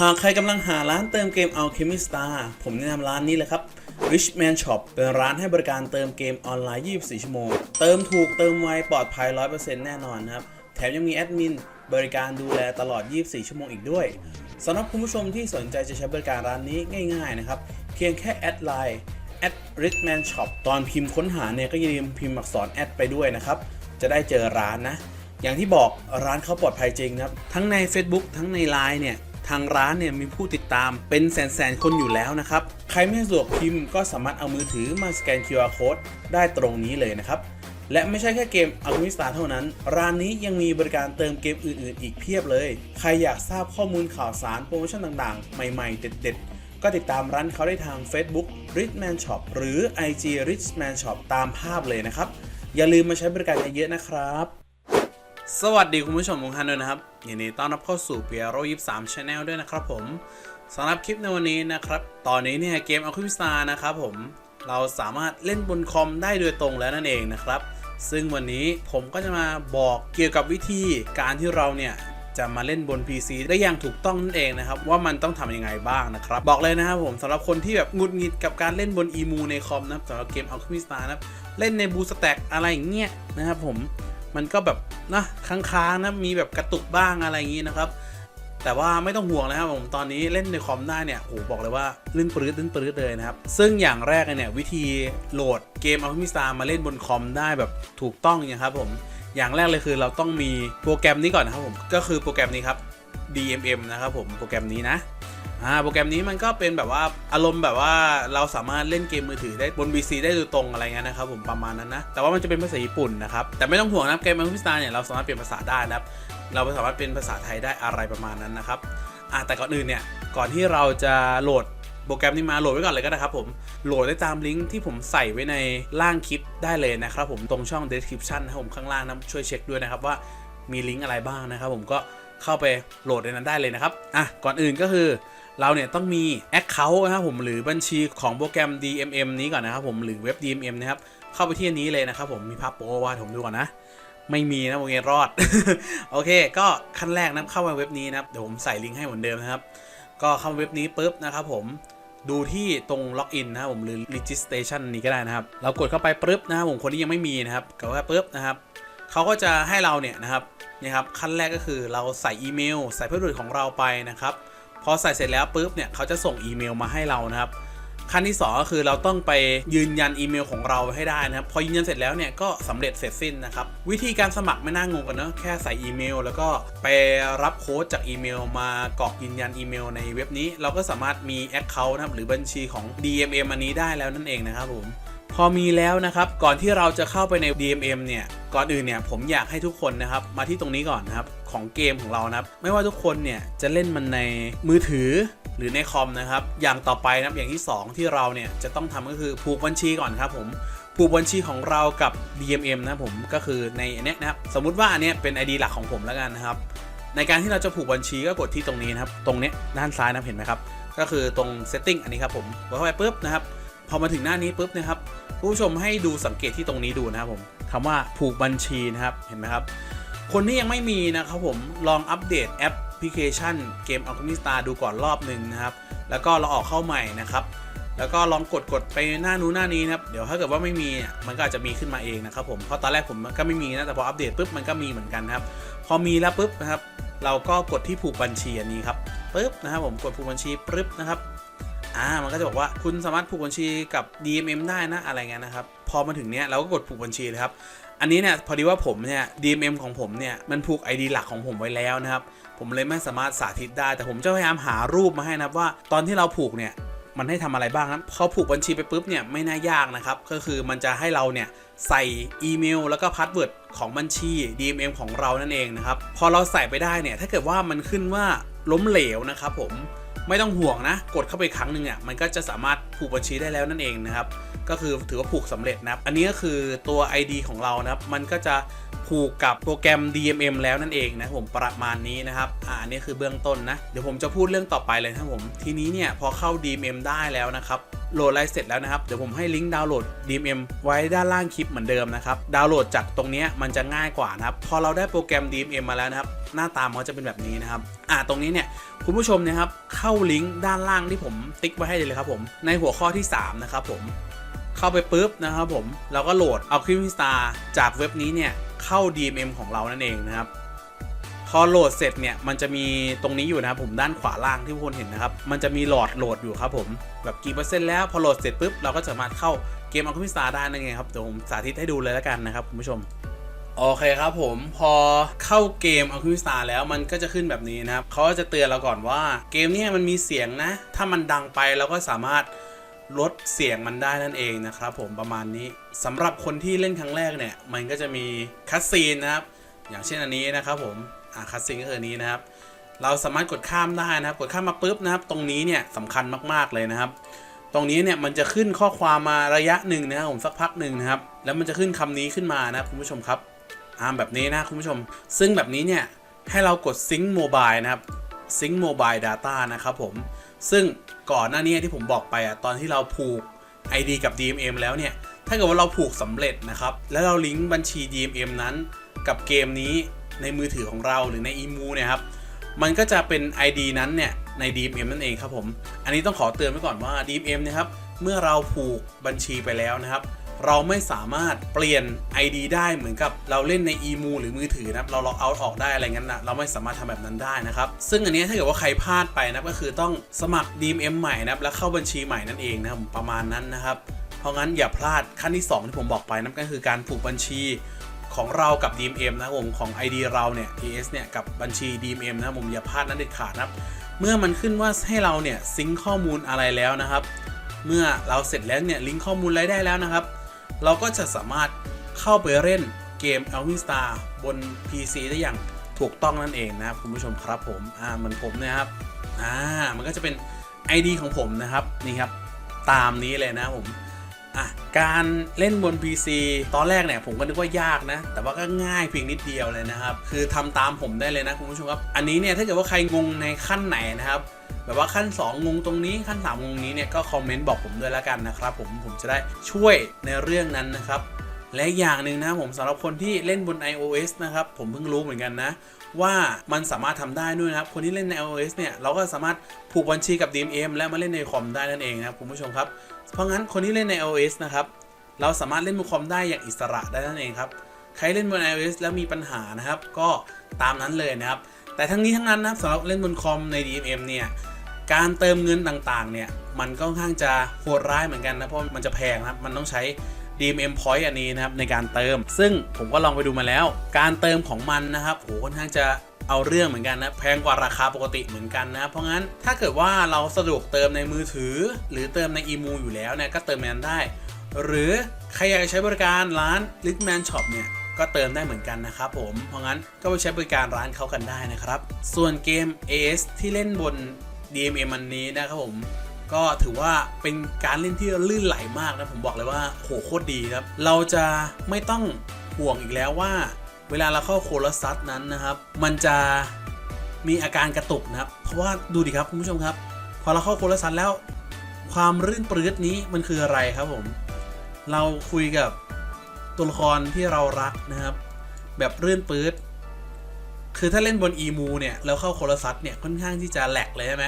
หากใครกำลังหาร้านเติมเกม Alchemy Star ผมแนะนำร้านนี้เลยครับ Richman Shop เป็นร้านให้บริการเติมเกมออนไลน์ 24 ชั่วโมง เติมถูกเติมไว ปลอดภัย 100%แน่นอนนะครับ แถมยังมีแอดมินบริการดูแลตลอด 24 ชั่วโมงอีกด้วยสำหรับคุณผู้ชมที่สนใจจะใช้บริการร้านนี้ง่าย ๆ นะครับ เพียงแค่แอดไลน์ at Richman Shop ตอนพิมพ์ค้นหาเนี่ยก็อย่าลืมพิมพ์อักษรแอดไปด้วยนะครับ จะได้เจอร้านนะ อย่างที่บอกร้านเขาปลอดภัยจริงครับ ทั้งใน Facebook ทั้งใน Line เนี่ย ทางร้านเนี่ยมีผู้ติดตามเป็นแสนๆ คนอยู่แล้วนะครับ ใครไม่สะดวกพิมพ์ก็สามารถเอามือถือมาสแกน QR Code ได้ตรงนี้เลยนะครับ และไม่ใช่แค่เกม a l c h e m y Star เท่านั้น ร้านนี้ยังมีบริการเติมเกมอื่นๆ อีกเพียบเลย ใครอยากทราบข้อมูลข่าวสารโปรโมชั่นต่างๆ ใหม่ๆ เด็ด ๆก็ติดตามร้านเขาได้ทาง Facebook Richman Shop หรือ IG Richman Shop ตามภาพเลยนะครับ อย่าลืมมาใช้บริการเยอะๆนะครับ สวัสดีคุณผู้ชมทุกท่านด้วยนะครับยินดีต้อนรับเข้าสู่เปียโรยี่สามชาแนลด้วยนะครับผมสำหรับคลิปในวันนี้นะครับ ตอนนี้เนี่ยเกม a l c h e m y Star นะครับผมเราสามารถเล่นบนคอมได้โดยตรงแล้วนั่นเองนะครับ ซึ่งวันนี้ผมก็จะมาบอกเกี่ยวกับวิธีการที่เราเนี่ยจะมาเล่นบน PC ได้อย่างถูกต้องนั่นเองนะครับ ว่ามันต้องทำยังไงบ้างนะครับ บอกเลยนะครับผมสำหรับคนที่แบบหงุดหงิดกับการเล่นบน EMU ในคอมนะครับสำหรับเกม Alchemy Star นะครับเล่นในบูสแต็กอะไรอย่างเงี้ยนะครับผม มันก็แบบนะค้างๆนะมีแบบกระตุกบ้างอะไรอย่างงี้นะครับ แต่ว่าไม่ต้องห่วงนะครับผมตอนนี้เล่นในคอมได้เนี่ยโอ้บอกเลยว่าลื่นปรื้ดลื่นปรื้ดเลยนะครับ ซึ่งอย่างแรกเนี่ยวิธีโหลดเกม Alchemy Star มาเล่นบนคอมได้แบบถูกต้องนี่ยครับผมอย่างแรกเลยคือเราต้องมีโปรแกรมนี้ก่อนนะครับผมก็คือโปรแกรมนี้ครับ DMM นะครับผมโปรแกรมนี้นะ อ่าโปรแกรมนี้มันก็เป็นแบบว่าอารมณ์แบบว่าเราสามารถเล่นเกมมือถือได้บน PC ได้โดยตรงอะไรเงี้ยนะครับผมประมาณนั้นนะ แต่ว่ามันจะเป็นภาษาญี่ปุ่นนะครับ แต่ไม่ต้องห่วงนะเกม Alchemy Star เนี่ยเราสามารถเปลี่ยนภาษาได้นะครับ เราสามารถเป็นภาษาไทยได้อะไรประมาณนั้นนะครับอ่าแต่ก่อนอื่นเนี่ยก่อนที่เราจะโหลดโปรแกรมนี้มาโหลดไว้ก่อนเลยก็ได้ครับผม โหลดได้ตามลิงก์ที่ผมใส่ไว้ในล่างคลิปได้เลยนะครับผมตรงช่อง description นะครับผมข้างล่างนะช่วยเช็คด้วยนะครับว่ามีลิงก์อะไรบ้างนะครับผมก็เข้าไปโหลดในนั้นได้เลยนะครับอะก่อนอื่นก็คือ เราเนี่ยต้องมี Account นะครับผมหรือบัญชีของโปรแกรม DMM นี้ก่อนนะครับผมหรือเว็บ DMM นะครับเข้าไปที่อันนี้เลยนะครับผมมีภาพโปรวาดผมดูก่อนนะ ไม่มีนะโอเครอด โอเค ก็ขั้นแรกนะเข้ามาเว็บนี้นะครับเดี๋ยวผมใส่ลิงก์ให้เหมือนเดิมนะครับ ก็เข้ามาเว็บนี้ปุ๊บนะครับผมดูที่ตรงล็อกอินนะครับผมหรือ registration นี้ก็ได้นะครับ เรากดเข้าไปปุ๊บนะครับผมคนที่ยังไม่มีนะครับกดเข้าไปปุ๊บนะครับเขาก็จะให้เราเนี่ยนะครับนี่ครับขั้นแรกก็คือเราใส่อีเมล ใส่เพื่อนของเราไปนะครับ พอใส่เสร็จแล้วปุ๊บเนี่ยเขาจะส่งอีเมลมาให้เรานะครับขั้นที่ 2 ก็คือเราต้องไปยืนยันอีเมลของเราให้ได้นะครับ พอยืนยันเสร็จแล้วเนี่ยก็สำเร็จเสร็จสิ้นนะครับ วิธีการสมัครไม่น่างงกันเนอะแค่ใส่อีเมล แล้วก็ไปรับโค้ดจากอีเมล มากรอกยืนยันอีเมล ในเว็บนี้ เราก็สามารถมี Account นะครับหรือบัญชีของ DMM อันนี้ได้แล้วนั่นเองนะครับผมพอมีแล้วนะครับก่อนที่เราจะเข้าไปใน DMM เนี่ยก่อนอื่นเนี่ยผมอยากให้ทุกคนนะครับมาที่ตรงนี้ก่อนนะครับ ของเกมของเรานะครับไม่ว่าทุกคนเนี่ยจะเล่นมันในมือถือหรือในคอมนะครับ อย่างต่อไปนะครับอย่างที่ 2 ที่เราเนี่ยจะต้องทำก็คือผูกบัญชีก่อนครับผมผูกบัญชีของเรากับ DMM นะผมก็คือในอันเนี้ยนะครับสมมุติว่าอันเนี้ยเป็น ID หลักของผมแล้วกันนะครับในการที่เราจะผูกบัญชีก็กดที่ตรงนี้นะครับ ตรงเนี้ยด้านซ้ายนะเห็นไหมครับ ก็คือตรง setting อันนี้ครับผมกดเข้าไปปุ๊บนะครับ พอมาถึงหน้านี้ปุ๊บนะครับผู้ชมให้ดูสังเกตที่ตรงนี้ดูนะครับผมคำว่าผูกบัญชีนะครับเห็นไหมครับ คนที่ยังไม่มีนะครับผมลองอัปเดตแอปพลิเคชันเกม Alchemy Star ดูก่อนรอบหนึ่งนะครับ แล้วก็เราออกเข้าใหม่นะครับ แล้วก็ลองกดกดไปหน้านู้นหน้านี้นะครับ เดี๋ยวถ้าเกิดว่าไม่มีมันก็อาจจะมีขึ้นมาเองนะครับผมเพราะตอนแรกผมก็ไม่มีนะแต่พออัปเดตปุ๊บมันก็มีเหมือนกันนะครับ พอมีแล้วปุ๊บนะครับ เราก็กดที่ผูกบัญชีอันนี้ครับปุ๊บนะครับผมกดผูกบัญชีปุ๊บนะครับอ่ามันก็จะบอกว่าคุณสามารถผูกบัญชีกับ DMM ได้นะอะไรเงี้ยนะครับ พอมาถึงเนี้ยเราก็กดผูกบัญชีเลยครับ อันนี้เนี่ยพอดีว่าผมเนี่ย DMM ของผมเนี่ย มันผูก ID หลักของผมไว้แล้วนะครับ ผมเลยไม่สามารถสาธิตได้ แต่ผมจะพยายามหารูปมาให้นะครับว่า ตอนที่เราผูกเนี่ยมันให้ทำอะไรบ้างนะพอผูกบัญชีไปปุ๊บเนี่ยไม่น่ายากนะครับ ก็คือมันจะให้เราเนี่ยใส่อีเมลแล้วก็พาสเวิร์ดของบัญชี DMM ของเรานั่นเองนะครับ พอเราใส่ไปได้เนี่ยถ้าเกิดว่ามันขึ้นว่าล้มเหลวนะครับผมไม่ต้องห่วงนะ กดเข้าไปครั้งหนึ่งอะมันก็จะสามารถผูกบัญชีได้แล้วนั่นเองนะครับ ก็คือถือว่าผูกสำเร็จนะครับ อันนี้ก็คือตัว ID ของเรานะครับ มันก็จะผูกกับโปรแกรม DMM แล้วนั่นเองนะผมประมาณนี้นะครับ อ่าอันนี้คือเบื้องต้นนะ เดี๋ยวผมจะพูดเรื่องต่อไปเลยนะครับผม ทีนี้เนี่ยพอเข้า DMM ได้แล้วนะครับ โหลดอะไรเสร็จแล้วนะครับ เดี๋ยวผมให้ลิงก์ดาวน์โหลด DMM ไว้ด้านล่างคลิปเหมือนเดิมนะครับ ดาวน์โหลดจากตรงนี้มันจะง่ายกว่านะครับ พอเราได้โปรแกรม DMM มาแล้วนะครับ หน้าตามันจะเป็นแบบนี้นะครับ อ่า ตรงนี้เนี่ยคุณผู้ชมนะครับ เข้าลิงก์ด้านล่างที่ผมติ๊กไว้ให้เลยครับผม ในหัวข้อที่3นะครับผม เข้าไปปุ๊บนะครับผมเราก็โหลดเอาคลิปสตาร์จากเว็บนี้เนี่ยเข้า DMM ของเรานั่นเองนะครับพอโหลดเสร็จเนี่ยมันจะมีตรงนี้อยู่นะครับผมด้านขวาล่างที่ทุกคนเห็นนะครับมันจะมีหลอดโหลดอยู่ครับผมแบบกี่เปอร์เซ็นต์แล้วพอโหลดเสร็จปุ๊บเราก็สามารถเข้าเกมอัลค m มิสตาได้นั่นเองครับเดี๋ยวผมสาธิตให้ดูเลยแล้วกันนะครับคุณผู้ชมโอเคครับผมพอเข้าเกม a l c h e m i Star แล้วมันก็จะขึ้นแบบนี้นะครับเขาจะเตือนเราก่อนว่าเกมนี้มันมีเสียงนะ ถ้ามันดังไปเราก็สามารถ ลดเสียงมันได้นั่นเองนะครับผมประมาณนี้สำหรับคนที่เล่นครั้งแรกเนี่ย มันก็จะมีคัสซีนนะครับ อย่างเช่นอันนี้นะครับผมอ่าคัสซีนก็คือนี้นะครับ เราสามารถกดข้ามได้นะครับ กดข้ามมาปุ๊บนะครับ ตรงนี้เนี่ยสำคัญมากๆเลยนะครับ ตรงนี้เนี่ยมันจะขึ้นข้อความมาระยะหนึ่งนะครับผมสักพักหนึ่งนะครับ แล้วมันจะขึ้นคำนี้ขึ้นมานะครับคุณผู้ชมครับอ่าแบบนี้นะคุณผู้ชม ซึ่งแบบนี้เนี่ยให้เรากด Sync Mobile นะครับ Sync Mobile Data นะครับผมซึ่ง ก่อนหน้านี้ที่ผมบอกไปอะตอนที่เราผูก ID กับ DMM แล้วเนี่ย ถ้าเกิดว่าเราผูกสำเร็จนะครับ แล้วเราลิงก์บัญชี DMM นั้น กับเกมนี้ในมือถือของเราหรือในอีมูเนี่ยครับ มันก็จะเป็น ID นั้นเนี่ยใน DMM นั่นเองครับผม อันนี้ต้องขอเตือนไว้ก่อนว่า DMM นะครับ เมื่อเราผูกบัญชีไปแล้วนะครับ เราไม่สามารถเปลี่ยน ID ได้เหมือนกับเราเล่นใน EMU หรือมือถือนะครับเราล็อกเอาท์ออกได้อะไรเงี้ยนะเราไม่สามารถทำแบบนั้นได้นะครับซึ่งอันนี้ถ้าเกิดว่าใครพลาดไปนะก็คือต้องสมัคร DMM ใหม่นะครับแล้วเข้าบัญชีใหม่นั่นเองนะครับประมาณนั้นนะครับเพราะงั้นอย่าพลาดขั้นที่ 2 ที่ผมบอกไปนั่นก็คือการผูกบัญชีของเรากับ DMM นะผมของ ID เราเนี่ย AS เนี่ยกับบัญชี DMM นะผมอย่าพลาดนั้นเด็ดขาดนะครับเมื่อมันขึ้นว่าให้เราเนี่ยซิงข้อมูลอะไรแล้วนะครับ เมื่อเราเสร็จแล้วเนี่ยลิงก์ข้อมูลอะไรได้แล้วนะครับ เราก็จะสามารถเข้าไปเล่นเกม a l v i n Star บน PC ได้อย่างถูกต้องนั่นเองนะครับคุณผู้ชมครับผมอ่าเหมือนผมนะครับอ่ามันก็จะเป็น ID ของผมนะครับนี่ครับตามนี้เลยนะผมอะการเล่นบน PC ตอนแรกเนี่ยผมก็นึกว่ายากนะ แต่ว่าก็ง่ายเพียงนิดเดียวเลยนะครับ คือทำตามผมได้เลยนะคุณผู้ชมครับ อันนี้เนี่ยถ้าเกิดว่าใครงงในขั้นไหนนะครับ แบบว่าขั้น 2 งงตรงนี้ขั้น 3 งงนี้เนี่ยก็คอมเมนต์บอกผมด้วยแล้วกันนะครับผมผมจะได้ช่วยในเรื่องนั้นนะครับ และอย่างหนึ่งนะผมสำหรับคนที่เล่นบน iOS นะครับผมเพิ่งรู้เหมือนกันนะว่ามันสามารถทำได้ด้วยนะครับ คนที่เล่นใน iOS เนี่ย เราก็สามารถผูกบัญชีกับ DMM และมาเล่นในคอมได้นั่นเองนะครับคุณผู้ชมครับ เพราะงั้นคนที่เล่นใน iOS นะครับ เราสามารถเล่นบนคอมได้อย่างอิสระได้นั่นเองครับ ใครเล่นบน iOS แล้วมีปัญหานะครับ ก็ตามนั้นเลยนะครับ แต่ทั้งนี้ทั้งนั้นนะครับสำหรับเล่นบนคอมใน DMM เนี่ย การเติมเงินต่างๆ เนี่ย มันก็ค่อนข้างจะโหดร้ายเหมือนกันนะ เพราะมันจะแพงนะครับ มันต้องใช้ DMM Point อันนี้นะครับในการเติม ซึ่งผมก็ลองไปดูมาแล้ว การเติมของมันนะครับโหค่อนข้างจะเอาเรื่องเหมือนกันนะแพงกว่าราคาปกติเหมือนกันนะเพราะงั้นถ้าเกิดว่าเราสะดวกเติมในมือถือ หรือเติมใน EMU อยู่แล้วเนี่ยก็เติมในนั้นได้ หรือใครอยากจะใช้บริการร้าน Litman Shop เนี่ยก็เติมได้เหมือนกันนะครับผม เพราะงั้นก็ไปใช้บริการร้านเขากันได้นะครับ ส่วนเกม AS ที่เล่นบน DMM อันนี้นะครับผมก็ถือว่าเป็นการเล่นที่ลื่นไหลมากนะผมบอกเลยว่าโหโคตรดีครับ เราจะไม่ต้องห่วงอีกแล้วว่า เวลาเราเข้าโคลซัสนั้นนะครับ มันจะมีอาการกระตุกนะครับ เพราะว่าดูดิครับคุณผู้ชมครับ พอเราเข้าโคลซัสแล้ว ความรื่นปรื้ดนี้มันคืออะไรครับผม เราคุยกับตัวละครที่เรารักนะครับ แบบรื่นปื๊ด คือถ้าเล่นบนอีมูเนี่ยแล้วเข้าโคลซัสเนี่ยค่อนข้างที่จะแหลกเลยใช่ไหม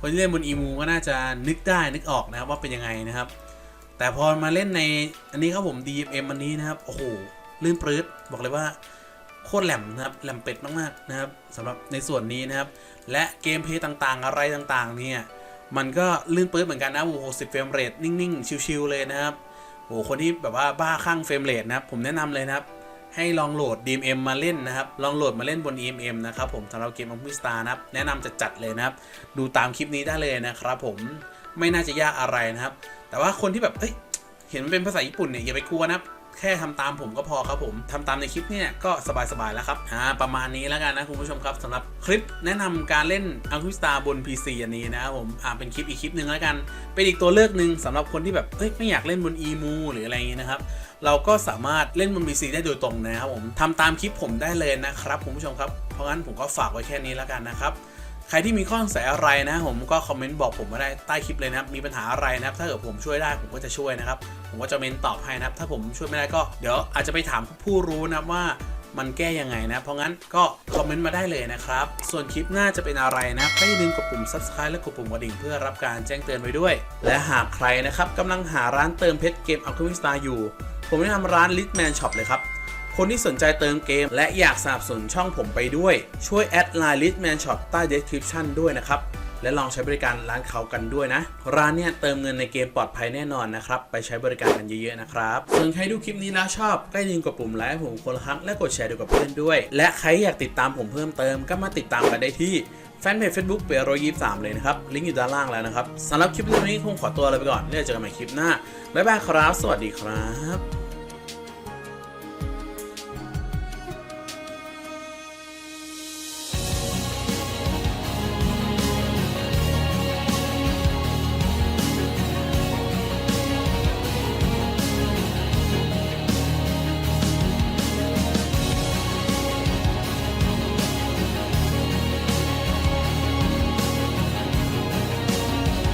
คนที่เล่นบนอีมูก็น่าจะนึกได้นึกออกนะครับว่าเป็นยังไงนะครับ แต่พอมาเล่นในอันนี้ครับผม DMM อันนี้นะครับ โอ้โหลื่นปรื๊ดบอกเลยว่าโคตรแหลมนะครับแหลมเป็ดมากๆนะครับสำหรับในส่วนนี้นะครับ และเกมเพย์ต่างๆ อะไรต่างๆ เนี่ยมันก็ลื่นปื๊ดเหมือนกันนะโอ้โห60เฟรมเรทนิ่งๆ ชิวๆเลยนะครับโอ้โหคนที่แบบว่าบ้าคลั่งเฟรมเรทนะครับผมแนะนำเลยนะครับ ให้ลองโหลด DMM มาเล่นนะครับ ลองโหลดมาเล่นบน EMM นะครับผมสำหรับเกม o อ m ิสตานะครับ แนะนำจะจัดเลยนะครับ ดูตามคลิปนี้ได้เลยนะครับผม ไม่น่าจะยากอะไรนะครับ แต่ว่าคนที่แบบ เอ้ย เห็นมันเป็นภาษาญี่ปุ่นเนี่ยอย่าไปกลัวนะครับ แค่ทำตามผมก็พอครับผมทำตามในคลิปเนี่ยก็สบายๆแล้วครับอ่าประมาณนี้แล้วกันนะคุณผู้ชมครับสำหรับคลิปแนะนำการเล่น a l c h e m i Star บน PC อันนี้นะครับผมอ่าเป็นคลิปอีกคลิปหนึ่งแล้วกัน เป็นอีกตัวเลือกหนึ่งสำหรับคนที่แบบเอ้ยไม่อยากเล่นบน EMU หรืออะไรอย่างงี้นะครับเราก็สามารถเล่นบน PC ได้โดยตรงนะครับผมทำตามคลิปผมได้เลยนะครับคุณผู้ชมครับเพราะงั้นผมก็ฝากไว้แค่นี้แล้วกันนะครับ ครที่มีข้อสงสัยอะไรนะผมก็คอมเมนต์บอกผมมาได้ใต้คลิปเลยนะครับ มีปัญหาอะไรนะครับ ถ้าเกิดผมช่วยได้ผมก็จะช่วยนะครับ ผมก็จะเมนตอบให้นะครับ ถ้าผมช่วยไม่ได้ก็เดี๋ยวอาจจะไปถามผู้รู้นะครับว่ามันแก้ยังไงนะ เพราะงั้นก็คอมเมนต์มาได้เลยนะครับ ส่วนคลิปหน้าจะเป็นอะไรนะก็อย่าลืมกดปุ่ม subscribe และกดปุ่มกระดิ่งเพื่อรับการแจ้งเตือนไว้ด้วย และหากใครนะครับกำลังหาร้านเติมเพชรเกม Alchemy Star อยู่ ผมแนะนำร้าน Litman Shop เลยครับ คนที่สนใจเติมเกม และอยากสนับสนุนช่องผมไปด้วย ช่วยแอดไลน์ Litman Shop ใต้ description ด้วยนะครับ และลองใช้บริการร้านเขากันด้วยนะ ร้านเนี่ยเติมเงินในเกมปลอดภัยแน่นอนนะครับ ไปใช้บริการกันเยอะๆนะครับ ส่วนใครดูคลิปนี้แล้วชอบก็อย่าลืมกดปุ่มไลค์ผมคนละครั้งและกดแชร์ดูกับเพื่อนด้วย และใครอยากติดตามผมเพิ่มเติมก็มาติดตามกันได้ที่แฟนเพจ Facebook เปียโรยี่สามเลยนะครับ ลิงก์อยู่ด้านล่างแล้วนะครับสำหรับคลิปนี้คงขอตัวลาไปก่อนแล้วเจอกันใหม่คลิปหน้า บ๊ายบายครับ สวัสดีครับ